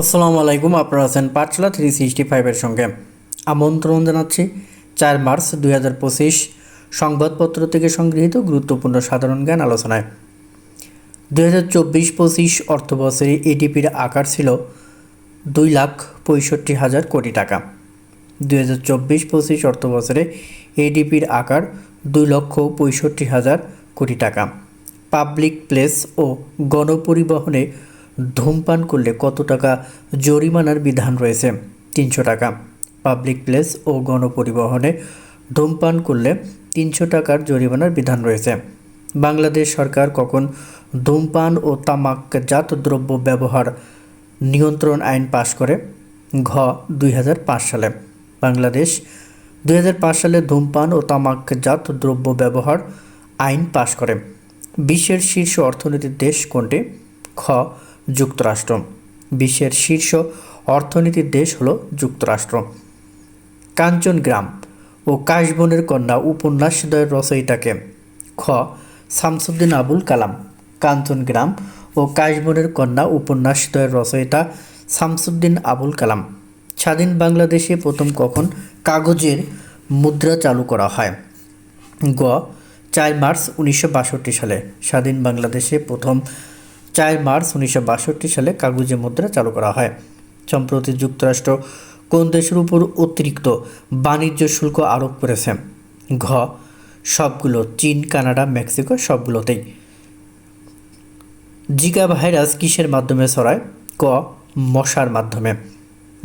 আসসালামু আলাইকুম, আপনারা আছেন পাঠশালা থ্রি সিক্সটি ফাইভের সঙ্গে। আমন্ত্রণ জানাচ্ছি চার মার্চ দুই হাজার পঁচিশ সংবাদপত্র থেকে সংগৃহীত গুরুত্বপূর্ণ সাধারণ জ্ঞান আলোচনায়। দুই হাজার চব্বিশ পঁচিশ অর্থবছরে এডিপির আকার ছিল দুই লাখ পঁয়ষট্টি হাজার কোটি টাকা। দুই হাজার চব্বিশ পঁচিশ অর্থবছরে এডিপির আকার দুই লক্ষ পঁয়ষট্টি হাজার কোটি টাকা। পাবলিক প্লেস ও গণপরিবহনে ধূমপান করলে কত টাকা? জরিমানার বিধান রয়েছে, তিনশো টাকা। পাবলিক প্লেস ও গণপরিবহনে ধূমপান করলে তিনশো টাকার জরিমানার বিধান রয়েছে। বাংলাদেশ সরকার কখন ধূমপান ও তামাকজাত দ্রব্য ব্যবহার নিয়ন্ত্রণ আইন পাশ করে? ঘ, দুই হাজার পাঁচ সালে। বাংলাদেশ, দুই হাজার পাঁচ সালে ধূমপান ও তামাকজাত দ্রব্য ব্যবহার আইন পাশ করে। বিশ্বের শীর্ষ অর্থনীতির দেশ কোনটি? খ যুক্তরাষ্ট্র। বিশ্বের শীর্ষ অর্থনীতির দেশ হলো যুক্তরাষ্ট্র। কাঞ্চনগ্রাম ও কাশবনের কন্যা উপন্যাসদ্বয়ের রচয়িতাকে। খ. শামসুদ্দিন আবুল কালাম। কাঞ্চনগ্রাম ও কাশবনের কন্যা উপন্যাসদ্বয়ের রচয়িতা শামসুদ্দিন আবুল কালাম। স্বাধীন বাংলাদেশে প্রথম কখন কাগজের মুদ্রা চালু করা হয়? গ. চার মার্চ উনিশশো বাষট্টি সালে। স্বাধীন বাংলাদেশে প্রথম চার মার্চ উনিশশো বাষট্টি সালে কাগজে মুদ্রা চালু করা হয়। সম্প্রতি যুক্তরাষ্ট্র কোন দেশের উপর অতিরিক্ত বাণিজ্য শুল্ক আরোপ করেছে? ঘ, সবগুলো চীন, কানাডা, মেক্সিকো, সবগুলোতেই। জিকা ভাইরাস কিসের মাধ্যমে ছড়ায়? ক, মশার মাধ্যমে।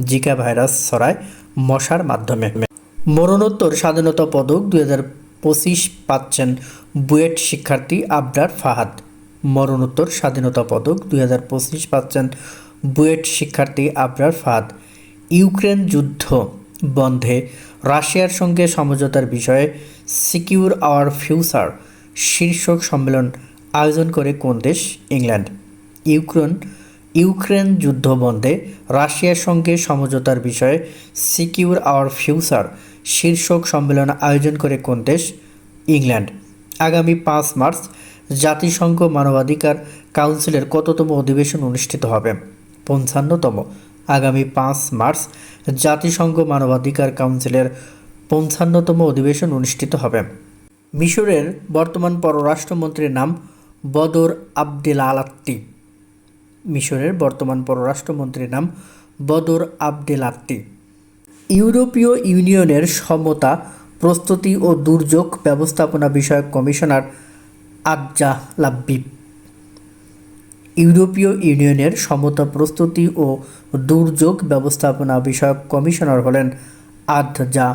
জিকা ভাইরাস ছড়ায় মশার মাধ্যমে। মরণোত্তর স্বাধীনতা পদক দুই হাজার পঁচিশ পাচ্ছেন বুয়েট শিক্ষার্থী আবরার ফাহাদ। মরণোত্তর স্বাধীনতা পদক দুই হাজার পঁচিশ পাচ্ছেন বুয়েট শিক্ষার্থী আবরার ফাদ ইউক্রেন যুদ্ধ বন্ধে রাশিয়ার সঙ্গে সমঝোতার বিষয়ে সিকিউর আওয়ার ফিউচার শীর্ষক সম্মেলন আয়োজন করে কোন দেশ? ইংল্যান্ড। ইউক্রেন ইউক্রেন যুদ্ধ বন্ধে রাশিয়ার সঙ্গে সমঝোতার বিষয়ে সিকিউর আওয়ার ফিউচার শীর্ষক সম্মেলন আয়োজন করে কোন দেশ? ইংল্যান্ড। আগামী পাঁচ মার্চ জাতিসংঘ মানবাধিকার কাউন্সিলের কততম অধিবেশন অনুষ্ঠিত হবে? পঞ্চান্নতম। আগামী পাঁচ মার্চ জাতিসংঘ মানবাধিকার কাউন্সিলের পঞ্চান্নতম অধিবেশন অনুষ্ঠিত হবে। মিশরের বর্তমান পররাষ্ট্রমন্ত্রীর নাম বদর আবদেল আলাত্তি। মিশরের বর্তমান পররাষ্ট্রমন্ত্রীর নাম বদর আবদেল আত্তি ইউরোপীয় ইউনিয়নের সমতা, প্রস্তুতি ও দুর্যোগ ব্যবস্থাপনা বিষয়ক কমিশনার আবজা লাব্বিব। ইউরোপীয় ইউনিয়নের সমতা প্রস্তুতি ও দুর্যোগ ব্যবস্থাপনা বিষয়ক কমিশনার হলেন আদজা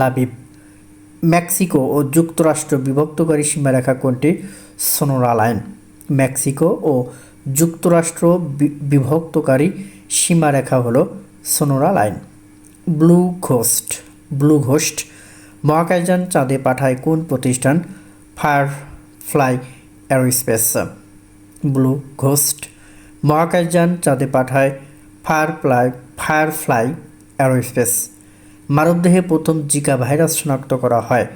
লাবিব মেক্সিকো ও যুক্তরাষ্ট্র বিভক্তকারী সীমারেখা কোনটি? সোনোরা লাইন মেক্সিকো ও যুক্তরাষ্ট্র বিভক্তকারী সীমারেখা হল Sonora line Blue Ghost. Blue Ghost মহাকাশযান চাঁদে পাঠায় কোন প্রতিষ্ঠান? Firefly Aerospace Blue Ghost মহাকাশযান চাঁদে পাঠায় Firefly Firefly Aerospace মানবদেহে প্রথম জিকা ভাইরাস শনাক্ত করা হয়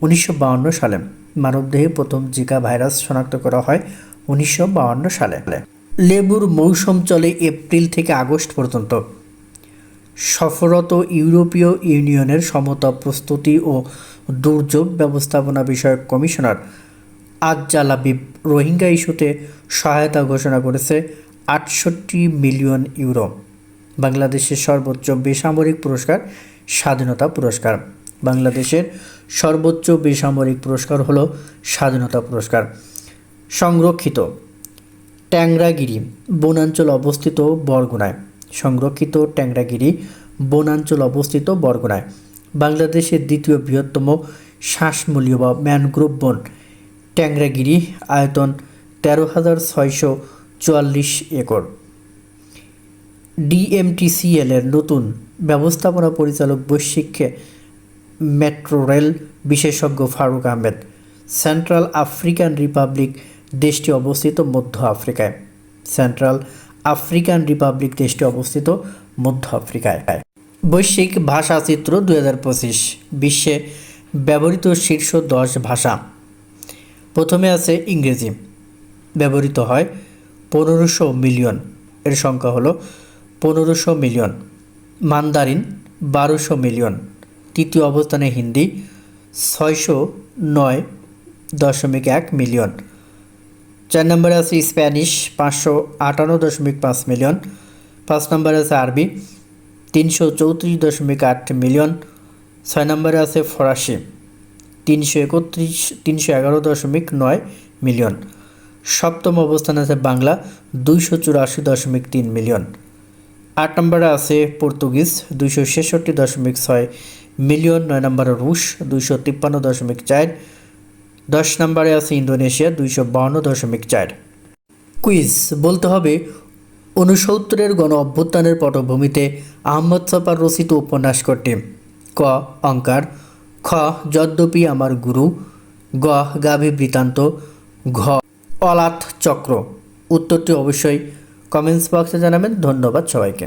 উনিশশো সালে মানবদেহে প্রথম জিকা ভাইরাস শনাক্ত করা হয় উনিশশো সালে লেবুর মৌসুম চলে এপ্রিল থেকে আগস্ট পর্যন্ত সফরত ইউরোপীয় ইউনিয়নের সমতা প্রস্তুতি ও দুর্যোগ ব্যবস্থাপনা বিষয়ক কমিশনার আজ্জালাবিব রোহিঙ্গা ইস্যুতে সহায়তা ঘোষণা করেছে আটষট্টি মিলিয়ন ইউরো। বাংলাদেশের সর্বোচ্চ বেসামরিক পুরস্কার, স্বাধীনতা পুরস্কার। বাংলাদেশের সর্বোচ্চ বেসামরিক পুরস্কার হলো স্বাধীনতা পুরস্কার। সংরক্ষিত ট্যাংরাগিরি, বনাঞ্চল অবস্থিত বরগুনায়। সংরক্ষিত ট্যাংরাগিরি, বনাঞ্চল অবস্থিত বরগুনায়। বাংলাদেশের দ্বিতীয় বৃহত্তম শ্বাসমূলীয় বা ম্যানগ্রোভ বন। ট্যাংরাগিরি আয়তন তেরো হাজার ছয়শো চুয়াল্লিশ একর। ডিএমটিসিএল এর নতুন ব্যবস্থাপনা পরিচালক বৈশ্বিক মেট্রো রেল বিশেষজ্ঞ Faruk Ahmed, Central African Republic দেশটি অবস্থিত মধ্য আফ্রিকায়। সেন্ট্রাল আফ্রিকান রিপাবলিক দেশটি অবস্থিত মধ্য আফ্রিকায়। বৈশ্বিক ভাষা চিত্র দু হাজার পঁচিশ, বিশ্বে ব্যবহৃত শীর্ষ দশ ভাষা। প্রথমে আছে ইংরেজি। ব্যবহৃত হয় পনেরোশো মিলিয়ন। এর সংখ্যা হলো পনেরোশো মিলিয়ন। মান্দারিন বারোশো মিলিয়ন। তৃতীয় অবস্থানে হিন্দি ছয়শো নয় দশমিক এক মিলিয়ন। চার নম্বরে আছে স্প্যানিশ পাঁচশো আটান্ন দশমিক পাঁচ মিলিয়ন। পাঁচ নম্বরে আছে আরবি তিনশো চৌত্রিশ দশমিক আট মিলিয়ন। ছয় নম্বরে আছে ফরাসি। তিনশো একত্রিশ, তিনশো এগারো দশমিক নয় মিলিয়ন। সপ্তম অবস্থানে আছে বাংলা, দুইশো চুরাশি দশমিক তিন মিলিয়ন। আট নম্বরে আছে পর্তুগিজ, দুইশো ছেষট্টি দশমিক ছয় মিলিয়ন। নয় নম্বরে রুশ, দুইশো তিপ্পান্ন দশমিক চার দশ নম্বরে আছে ইন্দোনেশিয়া, দুইশো বাউন্ন দশমিক চার। কুইজ, বলতে হবে ঊনসত্তরের গণ অভ্যুত্থানের পটভূমিতে আহমদ ছাপার রচিত উপন্যাস কোনটি ক, অঙ্কার। খ, যদ্যপি আমার গুরু। গ, গাভী বৃত্তান্ত। ঘ, অলাথ চক্র। উত্তরটি অবশ্যই কমেন্টস বক্সে জানাবেন। ধন্যবাদ সবাইকে।